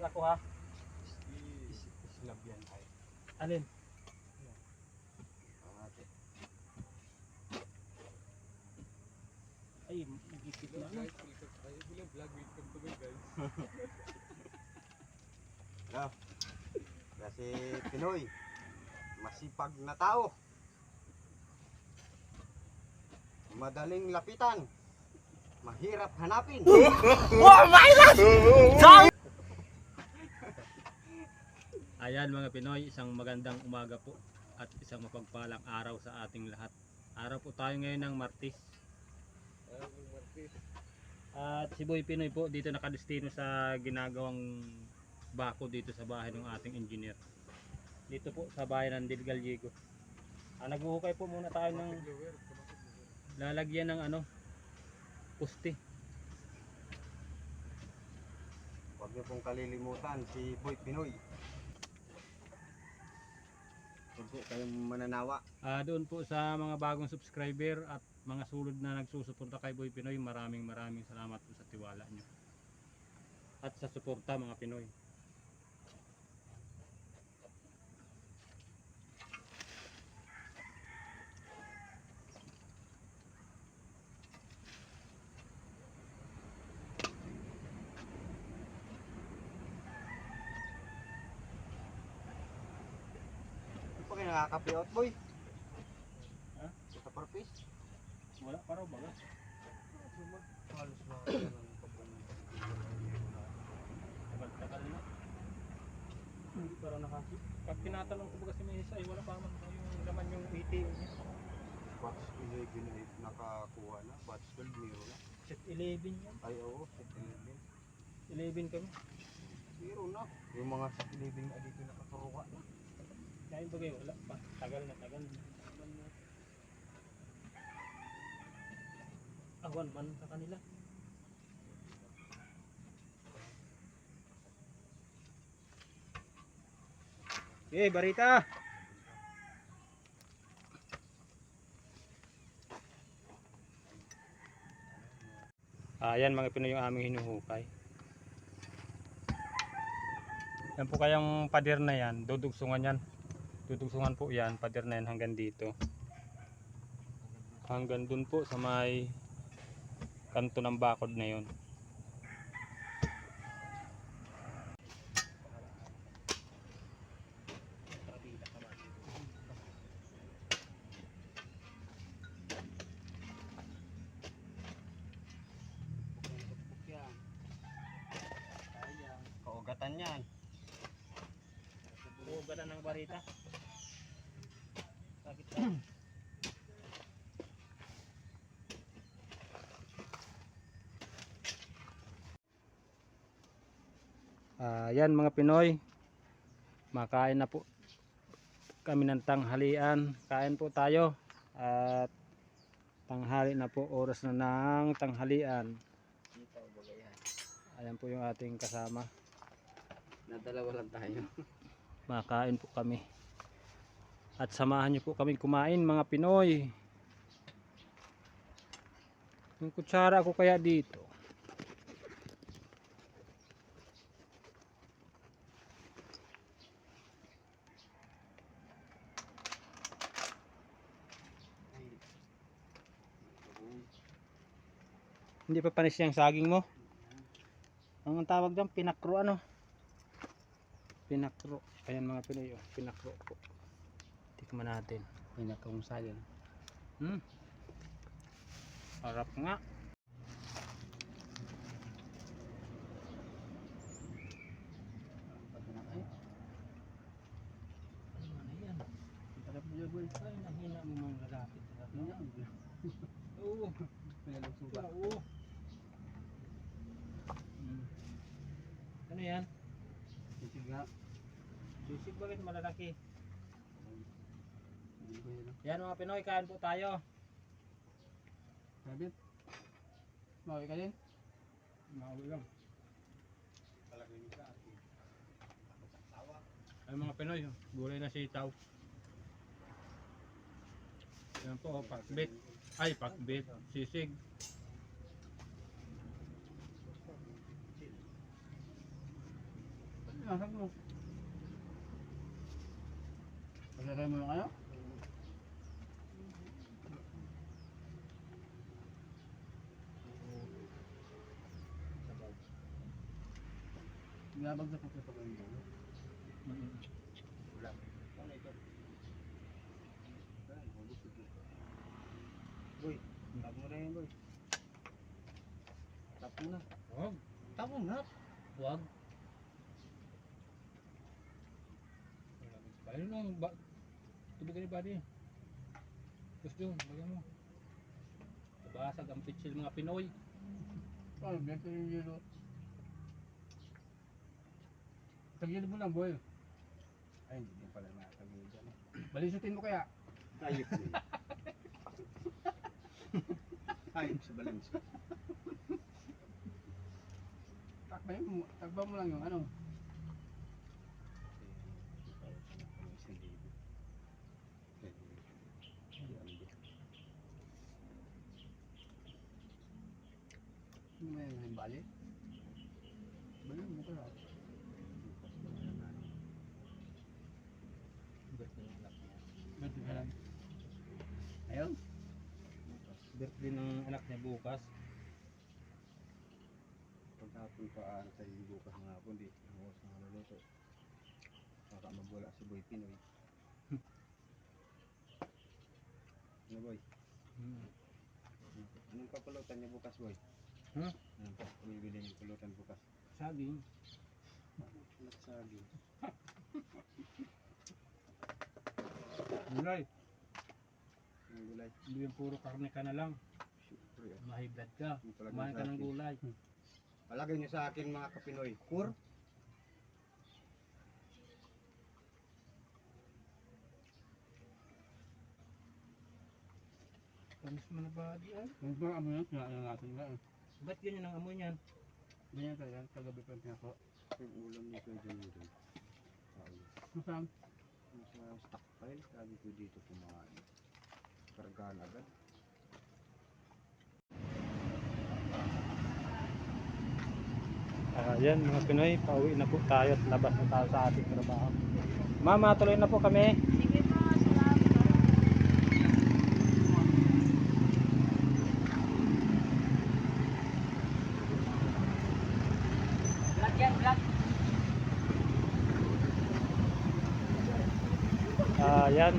At ako ha. Islab yan ay. Alin? Ay, magigit na ano. Hello. Kasi Pinoy, masipag na tao. Madaling lapitan. Mahirap hanapin. Ayan mga Pinoy, isang magandang umaga po at isang mapagpalang araw sa ating lahat. Araw po tayo ngayon ng Martis. At si Boy Pinoy po dito nakadestino sa ginagawang bako dito sa bahay ng ating engineer. Dito po sa bayan ng Del Gallego. Ah, naghuhukay po muna tayo ng lalagyan ng ano, puste. Huwag niyo pong kalilimutan si Boy Pinoy. Huwag po kayong mananawa. Ah, doon po sa mga bagong subscriber at mga sulod na nagsusuporta kay Boy Pinoy, maraming maraming salamat po sa tiwala nyo. At sa suporta mga Pinoy. Kayo nakakapiot, Boy? Ha? Sa parpis? Wala pa raw baga. Halos ang Tagal-tagal na. Hindi pa raw nakasi. Pag tinatanong ko baga si Mesa ay wala pa man yung laman yung ATM niya. Batch 11 ay nakakuha na. Batch 12 meron na. Set 11 yan. Ay oo, set 11. 11 kami. Meron na. Yung mga set 11 na dito nakaturuka na. Yung bagay wala pa. Tagal na tagal na. Awan man sa kanila. Eh, barita! Ayan mga Pinoy yung aming hinuhukay. Yan po kayang pader na yan, dudugsungan yan. Dudugsungan po yan, pader na yan hanggang dito. Hanggang dun po sa may kanto ng bakod na yun. Kaugatan yan. Huwag ng barita. Sakit Ah, yan mga Pinoy. Makain na po kami ng tanghalian. Kain po tayo. At tanghali na po. Oras na ng tanghalian. Ayan po yung ating kasama. Nadalawa lang tayo. Makain po kami. At samahan niyo po kami kumain mga Pinoy. Yung kutsara ko kaya dito. Hindi pa panis yung saging mo. Ang tawag dyan, pinakro ano? Pinakro. Ayan mga Pinoy, oh. pinakro po. Tikman natin. Pinakrong saging. Hmm. Harap nga. Ay. Ano man na yan? Ang tarap mo yung Ay, nahina mo mga lalapit. Oo. Pinalusugan. Oo. Hmm. Ano yan? Sisig nga. Sisig bakit malalaki? Hindi ko yun. Yan mga Pinoy, kain po tayo. Rabbit. Mawi ka din? Mauwi lang. Ay mga Pinoy, gulay na sitaw. Yan po, oh, pakbit. Ay, pakbit. Sisig. Nasaan mo? Pagkakay mo yung ano? Binabagsak ko sa pagkain mo. Wala. Yun. Boy, tap mo na yan, boy. Tap mo na. Huwag. Tap mo na. Huwag. Ayun lang, ba tubig ka ni body. Tapos doon, lagyan mo. Basag ang pitsil mga Pinoy. Ano, beto yung yelo. Tagilid mo lang, boy. Ay, hindi din pala nakatagilid dyan. eh. Balisutin mo kaya. Ayop mo yun. Ayop sa balance. Takbay mo, takba mo lang yung. Ano ba yung bali? Bali mo kaya. Beto ka lang. Ayun. Birthday ng anak niya bukas. Pagkapon pa ano tayo bukas ng hapon di. Ang oras na naluluto. Baka magwala si Boy Pinoy. Ano boy? Hmm. Anong papulutan niya bukas boy? Huh? Anong bibili ng pulutan bukas? Saging. Nagsabi. Gulay. Ang gulay. Hindi yung puro karne ka na lang. Siyempre. ah. Blood ka. Yung talagang Kumain ka ng akin. gulay. Palagay niyo sa akin mga kapinoy. Kur? Tamis mo na ba di ay? Yung mga amo yun, kinain natin nga. eh. Ba't ganyan ang amoy niyan? Ganyan talaga, kagabi pa yung pinako. Yung ulam niyo kay John doon. Masam. Yung sa stockpile, sabi ko dito kumain. Kargaan agad. Ayan mga Pinoy, pauwi na po tayo at labas na tayo sa ating trabaho. Mama, tuloy na po kami. Sige po, salamat. Yan, vlog. Ayan,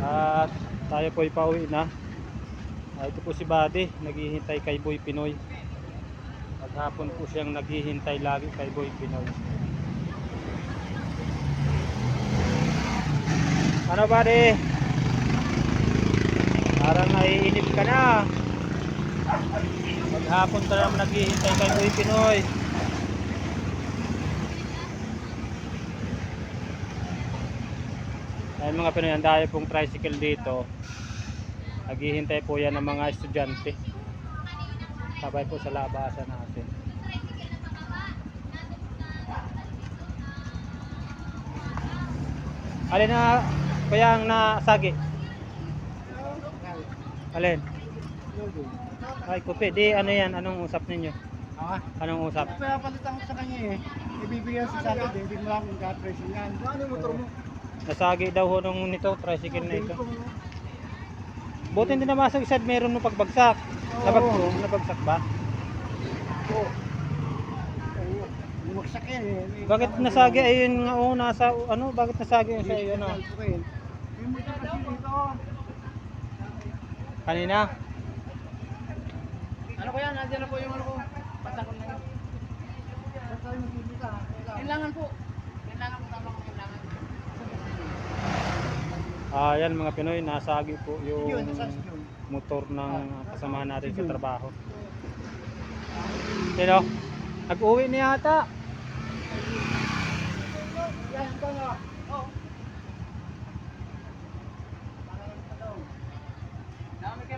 at tayo po pauwi na. Ah, ito po si Buddy, naghihintay kay Boy Pinoy. Maghapon po siyang naghihintay lagi kay Boy Pinoy. Ano Buddy? Parang naiinip ka na. Maghapon ka naman naghihintay kay Boy Pinoy. Ay mga Pinoy, ang dahil pong tricycle dito. Naghihintay po yan ng mga estudyante. Sabay po sa labasan natin. Alin na kaya ang nasagi? Alin? Ay, kupi. Di, ano yan? Anong usap ninyo? Ah, Anong usap? pinapalitan ko sa kanya eh. Ibibigyan sa sabi din, hindi mo lang kung ka-tracing yan. Ano yung motor mo? Nasagi daw ho nung nito, tricycle na ito. Buti hindi na masag sad meron nung pagbagsak. Nabag, nabagsak ba? Oo. Bumagsak yan eh. Bakit nasagi ayun nga oh, nasa ano, bakit nasagi yun sa iyo ano? Dito. Kanina? Ano ko yan? Nandiyan na po yung ano ko. Patakon na yun. Kailangan po. Kailangan po tama ko kailangan. Ah, yan mga Pinoy, nasagi po yung motor ng kasamahan natin sa trabaho. Pero, nag-uwi na yata. Oo.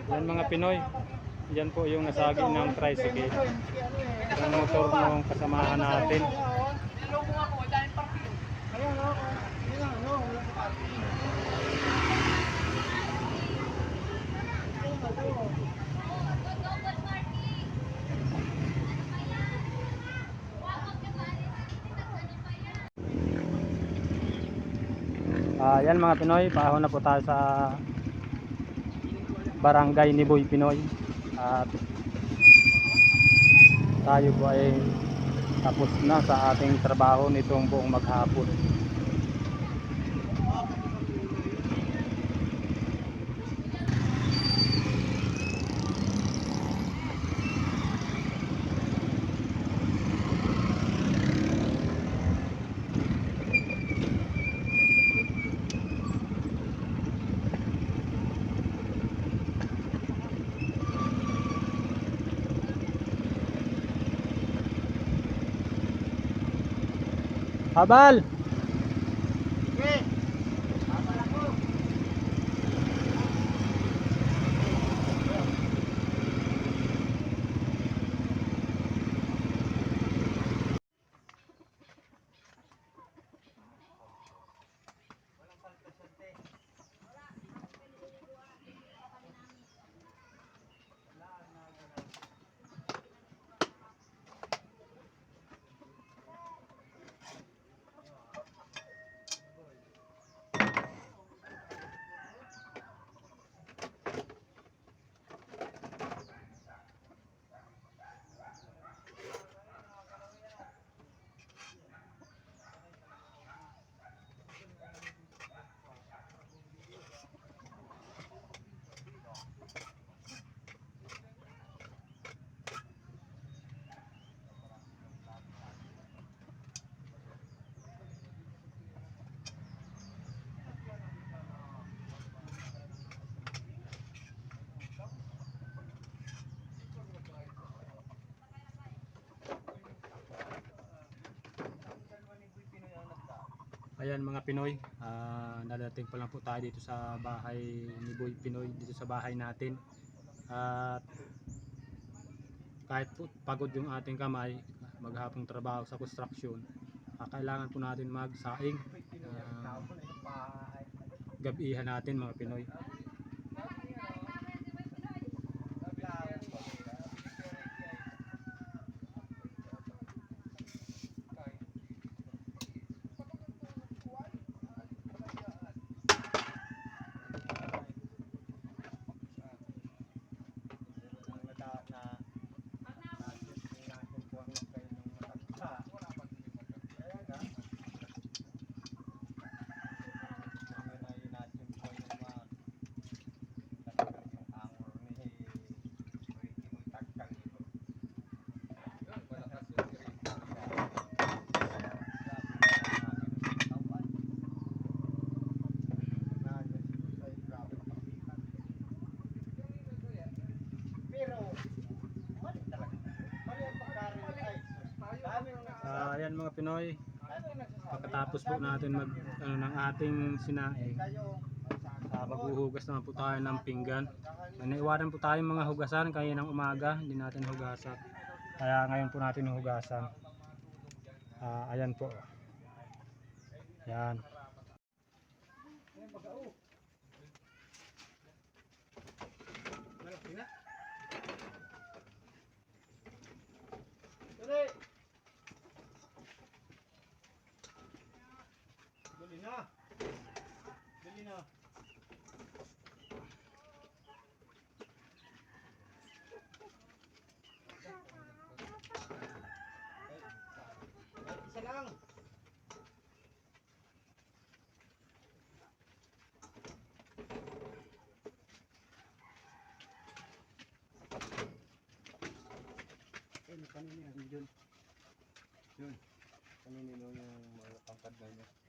Yan mga Pinoy. Yan po yung nasagi ng tricycle. Yung motor ng kasamahan natin. Niloko nga po, dahil parking. Ayan, oo. Ayan, ano, wala sa parking. Ayun, ito. Ah, yan mga Pinoy, paahon na po tayo sa barangay ni Boy Pinoy. At tayo po ay tapos na sa ating trabaho nitong buong maghapon. Habal! Ayan mga Pinoy, ah, nadating pa lang po tayo dito sa bahay ni Boy Pinoy, dito sa bahay natin. At kahit po pagod yung ating kamay, maghapong trabaho sa construction, ah, kailangan po natin magsaing. Ah, gabihan natin mga Pinoy. Ah, ayan mga Pinoy, pagkatapos po natin mag ano ng ating sinaing, ah, maghuhugas naman po tayo ng pinggan. Naiwanan po tayong mga hugasan kaya ng umaga, hindi natin hugasan. Kaya ngayon po natin hugasan. Ah, ayan po. Yan. Dali na. Dali na. Isa lang. Eh, kanina yun. Yun. Kanina yung mga pangkad na niya.